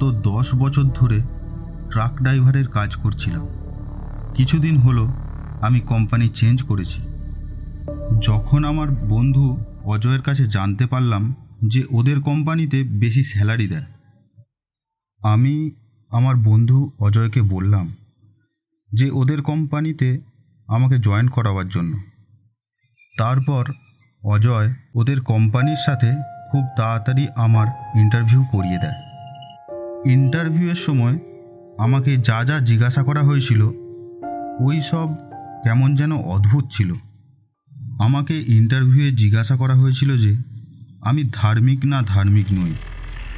গত দশ বছর ধরে ট্রাক ড্রাইভারের কাজ করছিলাম। কিছুদিন হলো আমি কোম্পানি চেঞ্জ করেছি। যখন আমার বন্ধু অজয়ের কাছে জানতে পারলাম যে ওদের কোম্পানিতে বেশি স্যালারি দেয়, আমি আমার বন্ধু অজয়কে বললাম যে ওদের কোম্পানিতে আমাকে জয়েন করাবার জন্য। তারপর অজয় ওদের কোম্পানির সাথে খুব তাড়াতাড়ি আমার ইন্টারভিউ করিয়ে দেয়। ইন্টারভিউয়ের সময় আমাকে যা যা জিজ্ঞাসা করা হয়েছিল, ওই সব কেমন যেন অদ্ভুত ছিল। আমাকে ইন্টারভিউয়ে জিজ্ঞাসা করা হয়েছিল যে, আমি ধার্মিক না ধার্মিক নই?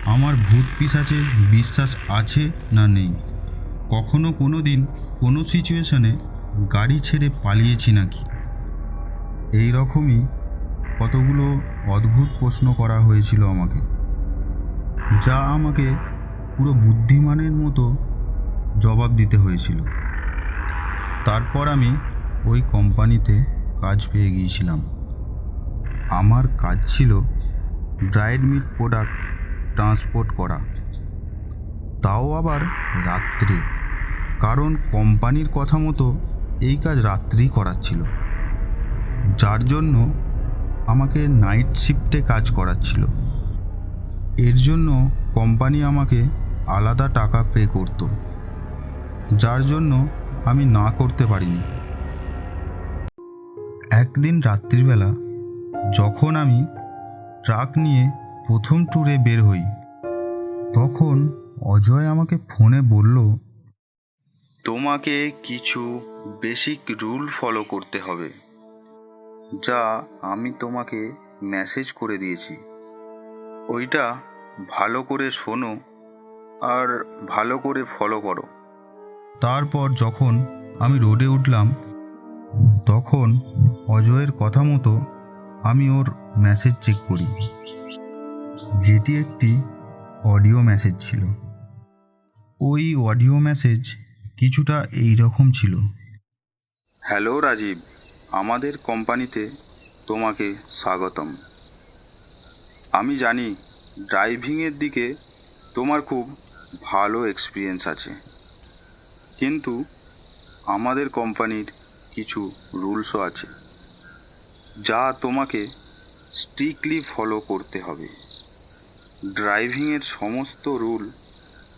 আমার ভূত পিসাচে বিশ্বাস আছে না নেই? কখনো কোনো দিন কোনো সিচুয়েশনে গাড়ি ছেড়ে পালিয়েছি নাকি? এই রকমই কতগুলো অদ্ভুত প্রশ্ন করা হয়েছিল আমাকে, যা আমাকে পুরো বুদ্ধিমানের মতো জবাব দিতে হয়েছিল। তারপর আমি ওই কোম্পানিতে কাজ পেয়ে গিয়েছিলাম। আমার কাজ ছিল ড্রাইড মিট প্রোডাক্ট ট্রান্সপোর্ট করা। তাও আবার রাত্রে, কারণ কোম্পানির কথা মতো এই কাজ রাত্রেই করাচ্ছিল যার জন্য আমাকে নাইট শিফটে কাজ করাচ্ছিল। এর জন্য কোম্পানি আমাকে আলাদা টাকা পে করত। যার জন্য আমি না করতে পারিনি। একদিন রাত্রিবেলা যখন আমি ট্রাক নিয়ে প্রথম ট্যুরে বের হই, তখন অজয় আমাকে ফোনে বলল, তোমাকে কিছু বেসিক রুল ফলো করতে হবে, যা আমি তোমাকে মেসেজ করে দিয়েছি। ওইটা ভালো করে শোনো আর ভালো করে ফলো করো। তারপর যখন আমি রোডে উঠলাম তখন অজয়ের কথা মতো আমি ওর মেসেজ চেক করি। যেটি একটি অডিও মেসেজ ছিল। ওই অডিও মেসেজ কিছুটা এই রকম ছিল। হ্যালো রাজীব আমাদের কোম্পানিতে তোমাকে স্বাগতম। আমি জানি ড্রাইভিংয়ের দিকে তোমার খুব ভালো এক্সপিরিয়েন্স আছে। কিন্তু আমাদের কোম্পানির কিছু রুলসও আছে, যা তোমাকে স্ট্রিক্টলি ফলো করতে হবে। ড্রাইভিংয়ের সমস্ত রুল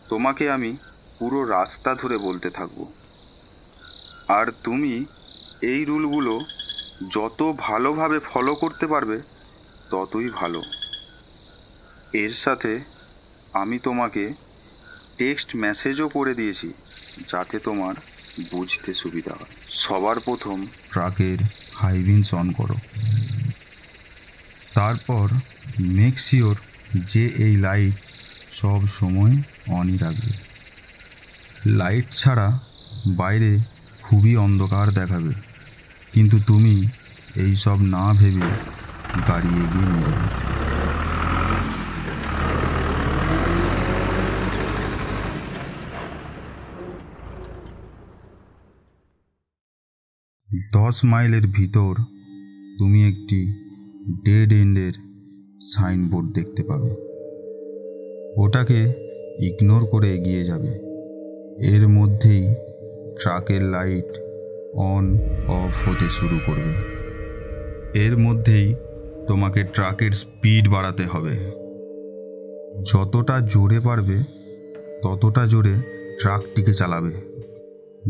তোমাকে আমি পুরো রাস্তা ধরে বলতে থাকব। আর তুমি এই রুলগুলো যত ভালোভাবে ফলো করতে পারবে, ততই ভালো। এর সাথে আমি তোমাকে টেক্সট মেসেজও করে দিয়েছি, যাতে তোমার বুঝতে সুবিধা হয়। সবার প্রথম ট্রাকের হাইভিন্স অন করো। তারপর মেক শিওর যে এই লাইট সব সময় অনই রাখবে। লাইট ছাড়া বাইরে খুবই অন্ধকার দেখাবে, কিন্তু তুমি এই সব না ভেবে গাড়ি এগিয়ে নিয়ে যাবে। দশ মাইলের ভিতর তুমি একটি ডেড এন্ডের সাইনবোর্ড দেখতে পাবে। ওটাকে ইগনোর করে এগিয়ে যাবে। এর মধ্যেই ট্রাকের লাইট অন অফ হতে শুরু করবে। এর মধ্যেই তোমাকে ট্রাকের স্পিড বাড়াতে হবে। যতটা জোরে পারবে, ততটা জোরে ট্রাকটিকে চালাবে।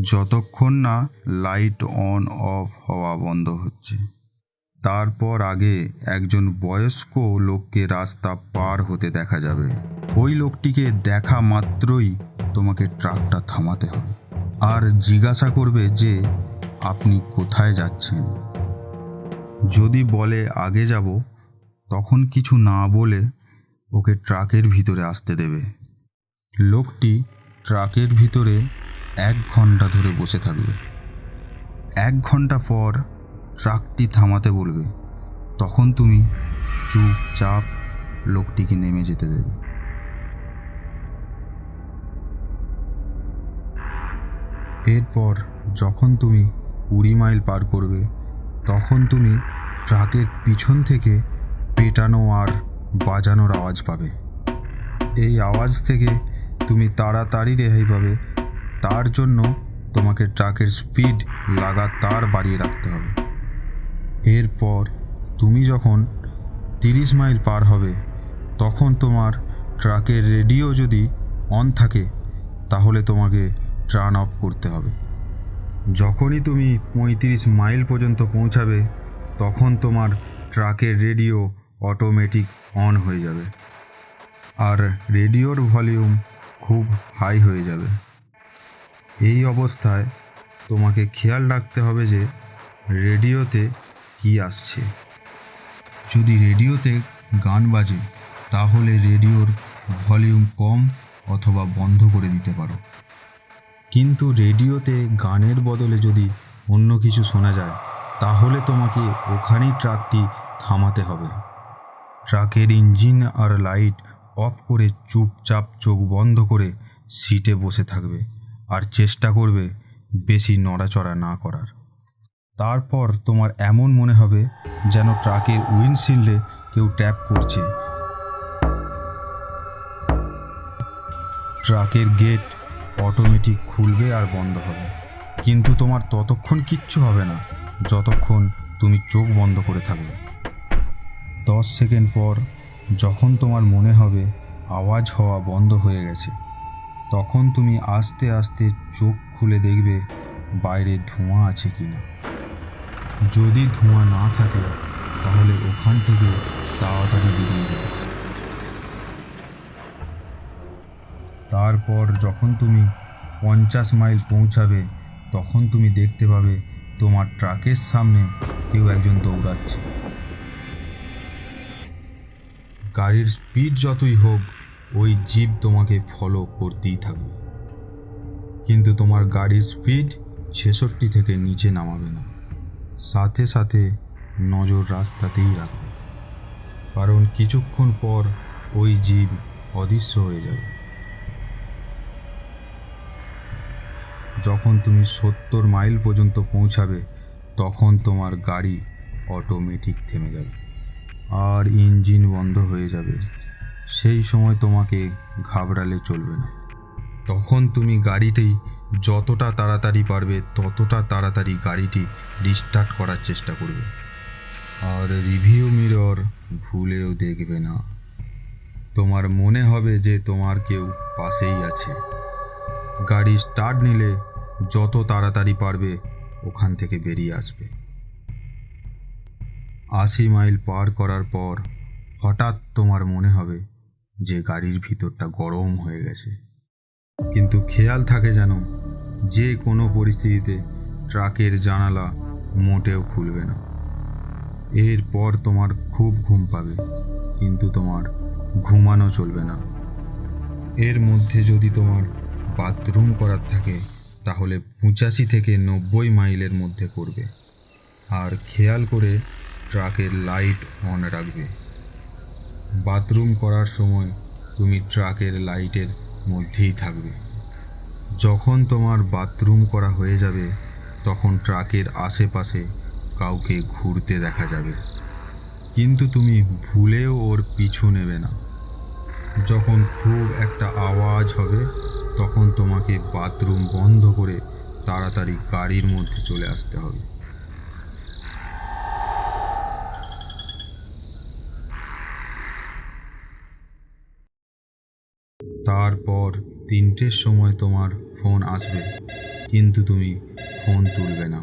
যতক্ষণ না লাইট অন অফ হওয়া বন্ধ হচ্ছে। তারপর আগে একজন বয়স্ক লোককে রাস্তা পার হতে দেখা যাবে। ওই লোকটিকে দেখা মাত্রই তোমাকে ট্রাকটা থামাতে হবে। আর জিজ্ঞাসা করবে যে, আপনি কোথায় যাচ্ছেন? যদি বলে, আগে যাব, তখন কিছু না বলে ওকে ট্রাকের ভিতরে আসতে দেবে। লোকটি ট্রাকের ভিতরে এক ঘণ্টা ধরে বসে থাকবে। এক ঘণ্টা পর ট্রাকটি থামাতে বলবে, তখন তুমি চুপচাপ লোকটিকে নেমে যেতে দেবে। এরপর যখন তুমি কুড়ি মাইল পার করবে, তখন তুমি ট্রাকের পিছন থেকে পেটানো আর বাজানোর আওয়াজ পাবে। এই আওয়াজ থেকে তুমি তাড়াতাড়ি রেহাই পাবে তার জন্য তোমাকে ট্রাকের স্পিড লাগাতার বাড়িয়ে রাখতে হবে। এরপর তুমি যখন তিরিশ মাইল পার হবে, তখন তোমার ট্রাকের রেডিও যদি অন থাকে, তাহলে তোমাকে টার্ন অফ করতে হবে। যখনই তুমি পঁয়ত্রিশ মাইল পর্যন্ত পৌঁছাবে, তখন তোমার ট্রাকের রেডিও অটোমেটিক অন হয়ে যাবে। আর রেডিওর ভলিউম খুব হাই হয়ে যাবে। এই অবস্থায় তোমাকে খেয়াল রাখতে হবে যে রেডিওতে কি আসছে। যদি রেডিওতে গান বাজে, তাহলে রেডিওর ভলিউম কম অথবা বন্ধ করে দিতে পারো। কিন্তু রেডিওতে গানের বদলে যদি অন্য কিছু শোনা যায়, তাহলে তোমাকে ওখানেই ট্রাকটি থামাতে হবে। ট্রাকের ইঞ্জিন আর লাইট অফ করে চুপচাপ চোখ বন্ধ করে সিটে বসে থাকবে। আর চেষ্টা করবে বেশি নড়াচড়া না করার। তারপর তোমার এমন মনে হবে যেন ট্রাকের উইন্ডশিল্ডে কেউ ট্যাপ করছে। ট্রাকের গেট অটোমেটিক খুলবে আর বন্ধ হবে। কিন্তু তোমার ততক্ষণ কিচ্ছু হবে না, যতক্ষণ তুমি চোখ বন্ধ করে থাকবে। দশ সেকেন্ড পর যখন তোমার মনে হবে আওয়াজ হওয়া বন্ধ হয়ে গেছে তখন তুমি আস্তে আস্তে চোখ খুলে দেখবে বাইরে ধোঁয়া আছে কি না যদি ধোঁয়া না থাকে, তাহলে ওখান থেকে তাড়াতাড়ি বেরিয়ে যাবে তারপর যখন তুমি পঞ্চাশ মাইল পৌঁছাবে, তখন তুমি দেখতে পাবে তোমার ট্রাকের সামনে কেউ একজন দৌড়াচ্ছে। গাড়ির স্পিড যতই হোক ওই জিপ তোমাকে ফলো করতেই থাকবে। কিন্তু তোমার গাড়ির স্পিড ছেষট্টি থেকে নিচে নামাবে না। সাথে সাথে নজর রাস্তাতেই রাখবে। কারণ কিছুক্ষণ পর ওই জীব অদৃশ্য হয়ে যাবে। যখন তুমি সত্তর মাইল পর্যন্ত পৌঁছাবে, তখন তোমার গাড়ি অটোমেটিক থেমে যাবে। আর ইঞ্জিন বন্ধ হয়ে যাবে। সেই সময় তোমাকে ঘাবড়ালে চলবে না। তখন তুমি গাড়িটি যতটা তাড়াতাড়ি পারবে, ততটা তাড়াতাড়ি গাড়িটি রিস্টার্ট করার চেষ্টা করবে। আর রিভিউ মিরর ভুলেও দেখবে না। তোমার মনে হবে যে তোমার কেউ পাশেই আছে। গাড়ি স্টার্ট নিলে যত তাড়াতাড়ি পারবে, ওখান থেকে বেরিয়ে আসবে। আশি মাইল পার করার পর হঠাৎ তোমার মনে হবে যে গাড়ির ভিতরটা গরম হয়ে গেছে। কিন্তু খেয়াল থাকে যেন যে কোনো পরিস্থিতিতে ট্রাকের জানালা মোটেও খুলবে না। এরপর তোমার খুব ঘুম পাবে, কিন্তু তোমার ঘুমানো চলবে না। এর মধ্যে যদি তোমার বাথরুম করার থাকে, তাহলে পঁচাশি থেকে নব্বই মাইলের মধ্যে করবে। আর খেয়াল করে ট্রাকের লাইট অন রাখবে। বাথরুম করার সময় তুমি ট্রাকের লাইটের মধ্যেই থাকবে। যখন তোমার বাথরুম করা হয়ে যাবে, তখন ট্রাকের আশেপাশে কাউকে ঘুরতে দেখা যাবে। কিন্তু তুমি ভুলেও ওর পিছু নেবে না। যখন খুব একটা আওয়াজ হবে, তখন তোমাকে বাথরুম বন্ধ করে তাড়াতাড়ি গাড়ির মধ্যে চলে আসতে হবে। তারপর তিনটের সময় তোমার ফোন আসবে, কিন্তু তুমি ফোন তুলবে না।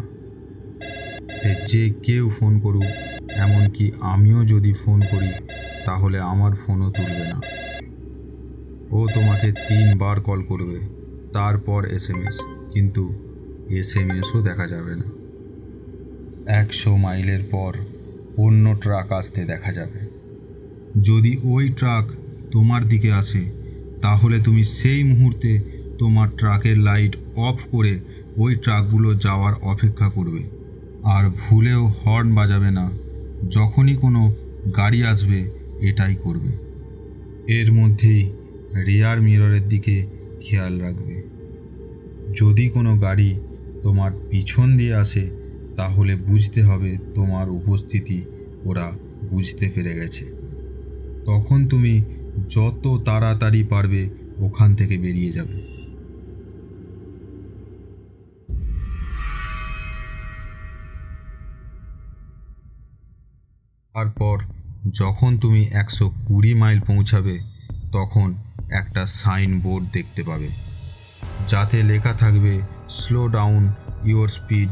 যে কেউ ফোন করুক, এমনকি আমিও যদি ফোন করি, তাহলে আমার ফোনও তুলবে না। ও তোমাকে তিনবার কল করবে, তারপর এস এম এস কিন্তু এস এম এসও দেখা যাবে না। একশো মাইলের পর অন্য ট্রাক আসতে দেখা যাবে। যদি ওই ট্রাক তোমার দিকে আসে তাহলে তুমি সেই মুহূর্তে তোমার ট্রাকের লাইট অফ করে ওই ট্রাকগুলো যাওয়ার অপেক্ষা করবে। আর ভুলেও হর্ন বাজাবে না। যখনই কোনো গাড়ি আসবে, এটাই করবে। এর মধ্যেই রিয়ার মিররের দিকে খেয়াল রাখবে। যদি কোনো গাড়ি তোমার পিছন দিয়ে আসে, তাহলে বুঝতে হবে তোমার উপস্থিতি ওরা বুঝতে পেরে গেছে। তখন তুমি যত তাড়াতাড়ি পারবে ওখান থেকে বেরিয়ে যাবে। তারপর যখন তুমি একশো কুড়ি মাইল পৌঁছাবে, তখন একটা সাইন বোর্ড দেখতে পাবে, যাতে লেখা থাকবে slow down your speed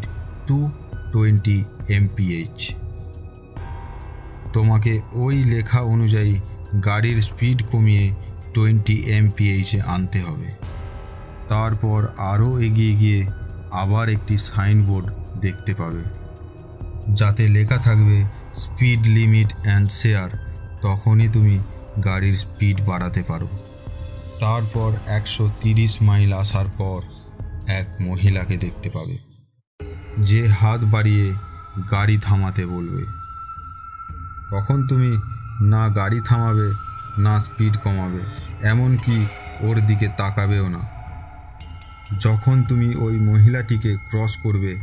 to twenty MPH তোমাকে ওই লেখা অনুযায়ী গাড়ির স্পিড কমিয়ে টোয়েন্টি এমপিএইচে আনতে হবে। তারপর আরও এগিয়ে গিয়ে আবার একটি সাইনবোর্ড দেখতে পাবে। যাতে লেখা থাকবে, স্পিড লিমিট অ্যান্ড শেয়ার তখনই তুমি গাড়ির স্পিড বাড়াতে পারো। তারপর একশো তিরিশ মাইল আসার পর এক মহিলাকে দেখতে পাবে। যে হাত বাড়িয়ে গাড়ি থামাতে বলবে। তখন তুমি না গাড়ি থামাবে, না স্পিড কমাবে, এমনকি ওর দিকে তাকাবেও না। যখন তুমি ওই মহিলাটিকে ক্রস করবে,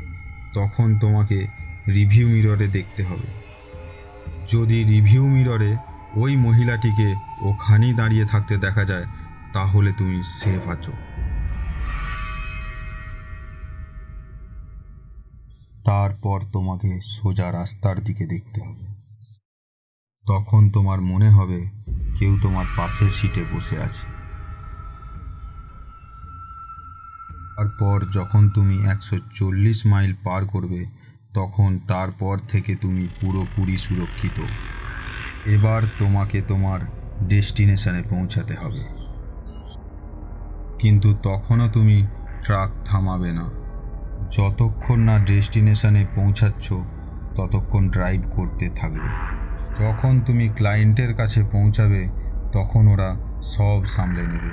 তখন তোমাকে রিভিউ মিররে দেখতে হবে। যদি রিভিউ মিররে ওই মহিলাটিকে ওখানেই দাঁড়িয়ে থাকতে দেখা যায়, তাহলে তুমি সেফ আছো। তারপর তোমাকে সোজা রাস্তার দিকে দেখতে হবে। তখন তোমার মনে হবে কেউ তোমার পাশের সিটে বসে আছে। তারপর যখন তুমি একশো চল্লিশ মাইল পার করবে, তখন তারপর থেকে তুমি পুরোপুরি সুরক্ষিত। এবার তোমাকে তোমার ডেস্টিনেশনে পৌঁছাতে হবে। কিন্তু তখনও তুমি ট্রাক থামাবে না। যতক্ষণ না ডেস্টিনেশনে পৌঁছাচ্ছ, ততক্ষণ ড্রাইভ করতে থাকবে। যখন তুমি ক্লায়েন্টের কাছে পৌঁছাবে, তখন ওরা সব সামলে নেবে।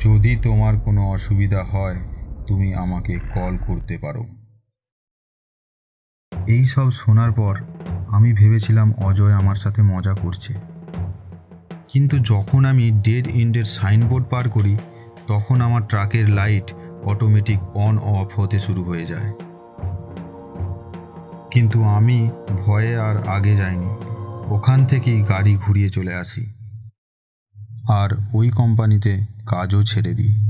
যদি তোমার কোনো অসুবিধা হয়, তুমি আমাকে কল করতে পারো। এই সব শোনার পর আমি ভেবেছিলাম অজয় আমার সাথে মজা করছে। কিন্তু যখন আমি ডেড ইন্ডের সাইনবোর্ড পার করি, তখন আমার ট্রাকের লাইট অটোমেটিক অন অফ হতে শুরু হয়ে যায়। কিন্তু আমি ভয়ে আর আগে যাইনি। ওখান থেকেই গাড়ি ঘুরিয়ে চলে আসি। আর ওই কোম্পানিতে কাজও ছেড়ে দিই।